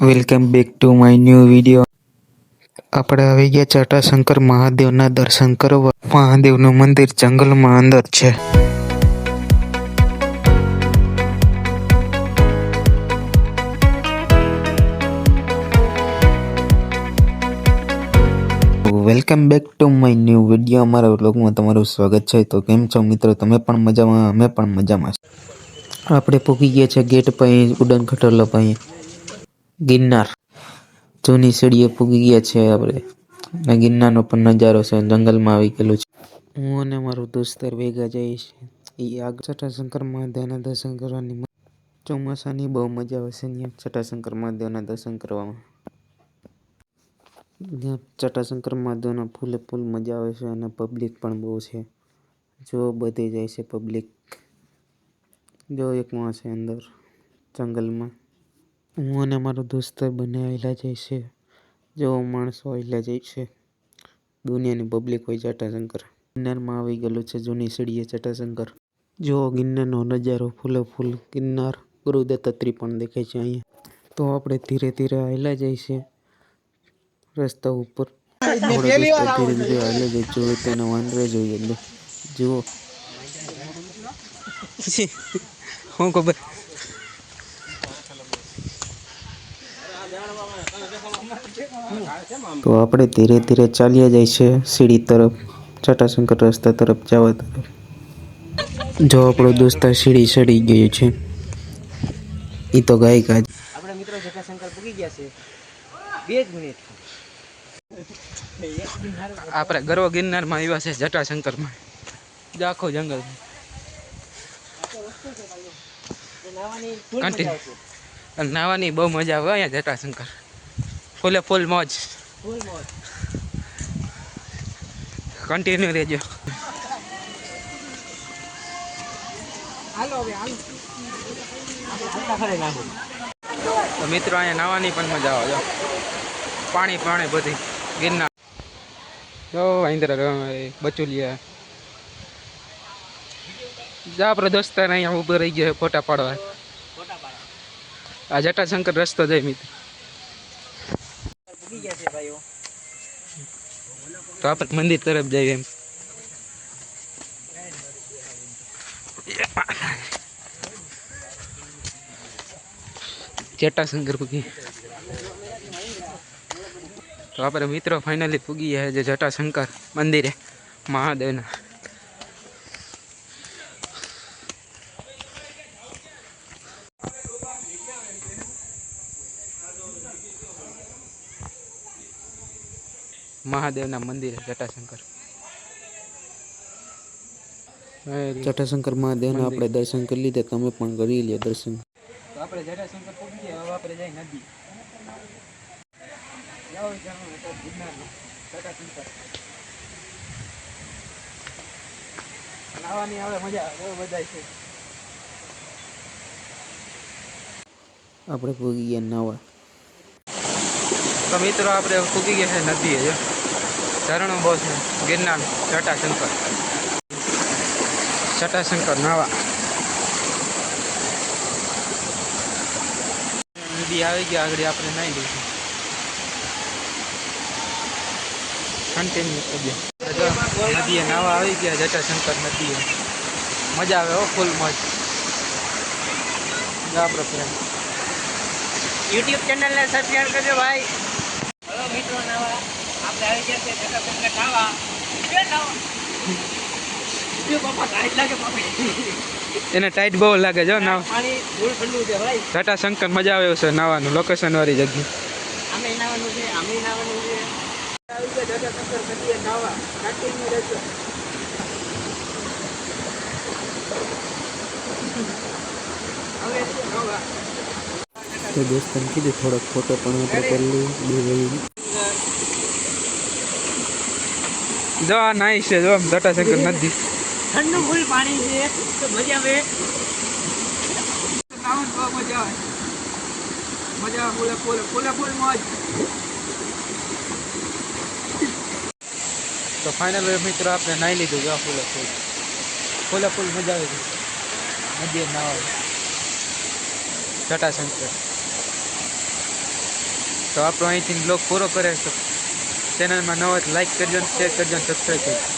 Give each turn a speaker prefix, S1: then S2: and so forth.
S1: Welcome back to my new video આપણે આવી ગયા જટાશંકર મહાદેવના દર્શન કરવા. મહાદેવનું મંદિર જંગલમાં અંદર છે. Welcome back to my new video અમારા વ્લોગમાં તમારું સ્વાગત છે. તો કેમ છો મિત્રો? તમે પણ મજામાં? અમે પણ મજામાં. આપણે પૂકી ગયા છે ગેટ પાસે ઉડન ખટોલા પાસે ગિરનાર. જૂની સીડીએ પૂગી ગયા છે આપણે. અને ગિરનારનો પણ નજારો છે, જંગલમાં આવી ગયેલું છે. હું અને મારું દોસ્તર ભેગા જઈએ છીએ. એ આગળ જટાશંકર મહાદેવના દર્શન કરવાની ચોમાસાની બહુ મજા આવે છે ત્યાં જટાશંકર મહાદેવના દર્શન કરવામાં. ત્યાં જટાશંકર મહાદેવના ફૂલે ફૂલ મજા આવે છે અને પબ્લિક પણ બહુ છે. જો બધે જાય છે પબ્લિક જો એક માણસ છે અંદર જંગલમાં. હું અને મારો દોસ્ત બંને આવેલા જાય છે. જેવો માણસો આવેલા જાય છે. દુનિયાની પબ્લિક હોય જટાશંકર. ગિરનારમાં આવી ગયેલું છે જૂની સીડીએ જટાશંકર. જો ગિરનારનો નજારો ફૂલે ફૂલ ગિરનાર ગુરુદત્તત્રી પણ દેખાય છે અહીંયા. તો આપણે ધીરે ધીરે આવેલા જાય છે રસ્તા ઉપર. ધીરે ધીરે આવેલા જાય. જો તેને વાંદરે જોઈએ જુઓ. શું ખબર? તો આપણે ધીરે ધીરે ચાલ્યા જાય છે સીડી તરફ જટાશંકર રસ્તા તરફ જવા તરફ. જો આપણો દોસ્ત સીડી ચડી ગયો છે એ તો ગાયકા જ
S2: આપણે મિત્રો જટાશંકર પૂકી ગયા છે. બે જ મિનિટ.
S3: આપણે ગરવા ગિરનારમાં આવ્યા છે જટાશંકરમાં આખો જંગલ.
S2: નાવાની
S3: બહુ મજા આવે અહીંયા જટાશંકર ફૂલે ફૂલ મોજ. કન્ટિન્યુ રહેજો. તો મિત્રો અહીંયા નાવાની પણ મજા આવે જો. પાણી પાણી બધી ગિરનાર. જો આંદર બચુલિયા. જા આપણો દોસ્તાર અહીંયા ઊભો રહી ગયો ફોટા પાડવા. આ જટાશંકર રસ્તો જાય મિત્ર.
S2: છે ભાઈઓ
S3: તો આપણે મંદિર તરફ જઈએ એમ. જટાશંકર પૂગી. તો આપણે મિત્રો ફાઇનલી પૂગી ગયા છે જટાશંકર મંદિરે. મહાદેવના. મહાદેવના મંદિરે જટાશંકર.
S1: જટાશંકર મહાદેવના આપણે દર્શન કરી લીધા તમે પણ કરી લ્યો દર્શન.
S3: તો આપણે જટાશંકર પહોંચી ગયા હવે આપણે જાય નદી. જાઓ જાઓ તો ગિરનારમાં જટાશંકર. નાવાની આવે મજા બહુ બધા છે
S1: આપણે પૂગી ગયા નાવા.
S3: તો મિત્રો આપણે ફૂગી ગયા છે નદીએ જો. ઝરણું બહુ છે. ગિરનાર જટાશંકર. જટાશંકર નાવા. નદી આવી ગયા આગળ આપણે નાહી લઈશું કન્ટિન્યુ કરજો નદીએ નાવા આવી ગયા જટાશંકર નદીએ. મજા આવે હો ફૂલ મજ આપણો આપણે ફ્રેન્ડ
S2: યુટ્યુબ ચેનલને સબસ્ક્રાઈબ કરજો ભાઈ. હલો મિત્રો નાવા. આપણે આવી ગયા છે
S3: એને ટાઈટ બહુ લાગે જો નાવ.
S2: પાણી ધૂળ છે ટાટા
S3: શંકર મજા આવે છે નાવાનું લોકેશન વાળી જગ્યા.
S2: આમે નાવાનું છે આમે નાવાનું છે. આવી ગયા જટાશંકર નદીએ નાવા કાંટીમાં રહેજો. હવે શું નાવા
S1: તો દોસ્તને કીધું થોડોક ફોટો પણ આપણે કરી લઈએ. બે ભાઈ
S3: જો આ નાઈસ છે જો આમ જટાશંકર નદી
S2: ઠંડુ ફૂલ પાણી છે તો મજા આવે. નાવાનું તો મજા આવે. મજા આવે ફૂલે ફૂલ ફૂલે ફૂલ મોજ.
S3: તો ફાઇનલ મિત્રો આપણે નાહી લીધું જો ફૂલે ફૂલ. ફૂલે ફૂલ મજા આવે. છે નદીએ નાવા જટાશંકર તો આપણો અહીંથી બ્લોગ પૂરો કરે તો ચેનલમાં નવો લાઈક કરજો શેર કરજો સબસ્ક્રાઈબ કરજો.